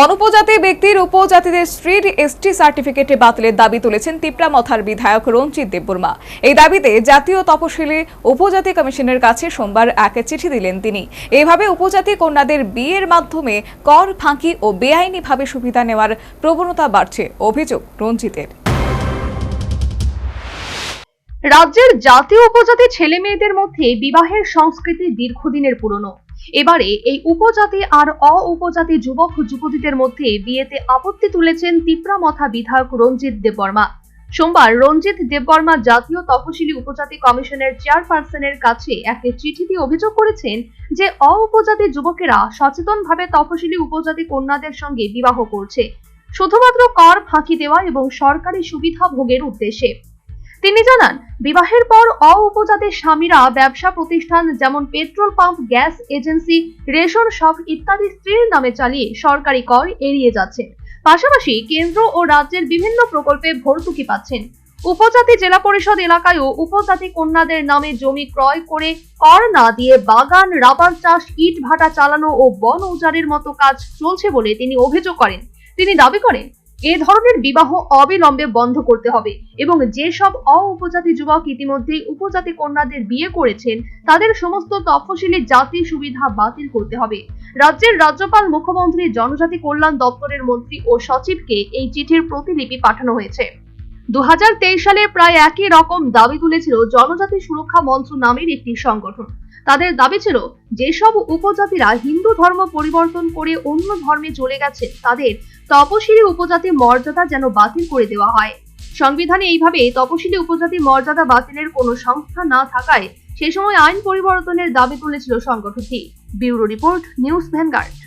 অনুপজাতি ব্যক্তির উপজাতিদের street ST সার্টিফিকেটে বাতিলের দাবি তুলেছেন তিপ্রামথার বিধায়ক রঞ্জিত দেববর্মা। এই দাবিতে জাতীয় তপশিলি উপজাতি কমিশনের কাছে সোমবার এক চিঠি দিলেন তিনি। এভাবে উপজাতি কন্যাদের বিয়ের মাধ্যমে কর ফাঁকি ও বেআইনিভাবে সুবিধা নেওয়ার প্রবণতা বাড়ছে, অভিযোগ রঞ্জিতের। রাজ্যের জাতীয় উপজাতি ছেলে মেয়েদের মধ্যে বিবাহের সংস্কৃতি দীর্ঘদিনের পুরনো। এবারে এই উপজাতি আর অ উপজাতি যুবক যুবতীদের মধ্যে বিয়েতে আপত্তি তুলেছেন তিপ্রামথা বিধায়ক রঞ্জিত দেববর্মা। সোমবার রঞ্জিত দেববর্মা জাতীয় তপশিলি উপজাতি কমিশনের চেয়ারপারসনের কাছে একটি চিঠি দিয়ে অভিযোগ করেছেন যে অ উপজাতি যুবকেরা সচেতনভাবে তপশিলি উপজাতি কন্যাদের সঙ্গে বিবাহ করছে। শুধুমাত্র কর ফাঁকি দেওয়া এবং সরকারি সুবিধা ভোগের উদ্দেশ্যে। তিনি জানান, বিবাহের পর অ উপজাতির স্বামীরা ব্যবসা প্রতিষ্ঠান যেমন petrol pump, gas agency, ration shop ইত্যাদি স্ত্রীর নামে চালিয়ে সরকারি কর এড়িয়ে যাচ্ছেন। পাশাপাশি কেন্দ্র ও রাজ্যের বিভিন্ন প্রকল্পে ভর্তুকি পাচ্ছেন। উপজাতি জেলা পরিষদ এলাকায়ও উপজাতি কন্যাদের নামে জমি ক্রয় করে কর না দিয়ে বাগান, রাবার চাষ ইট ভাটা চালানো ও বন উজাড়ের মতো কাজ চলছে বলে তিনি অভিযোগ করেন। তিনি দাবি করেন এ ধরনের বিবাহ অবিলম্বে বন্ধ করতে হবে এবং যেসব অ উপজাতি যুবক ইতিমধ্যেই উপজাতি কন্যাদের বিয়ে করেছেন, তাদের সমস্ত তফসিলি জাতি সুবিধা বাতিল করতে হবে। রাজ্যের রাজ্যপাল মুখ্যমন্ত্রী জনজাতি কল্যাণ দপ্তরের মন্ত্রী ও সচিবকে এই চিঠির প্রতিলিপি পাঠানো হয়েছে। দু হাজার তেইশ সালে প্রায় একই রকম দাবি তুলেছিল জনজাতি সুরক্ষা মঞ্চ নামের একটি সংগঠন। তাদের দাবি ছিল, যেসব উপজাতিরা হিন্দু ধর্ম পরিবর্তন করে অন্য ধর্মে চলে গেছে, তাদের তপশিলি উপজাতি মর্যাদা যেন বাতিল করে দেওয়া হয়। সংবিধানে এইভাবে তপশিলি উপজাতি মর্যাদা বাতিলের কোনো সংস্থা না থাকায় সে সময় আইন পরিবর্তনের দাবি তুলেছিল সংগঠনটি। Bureau report, news Vanguard.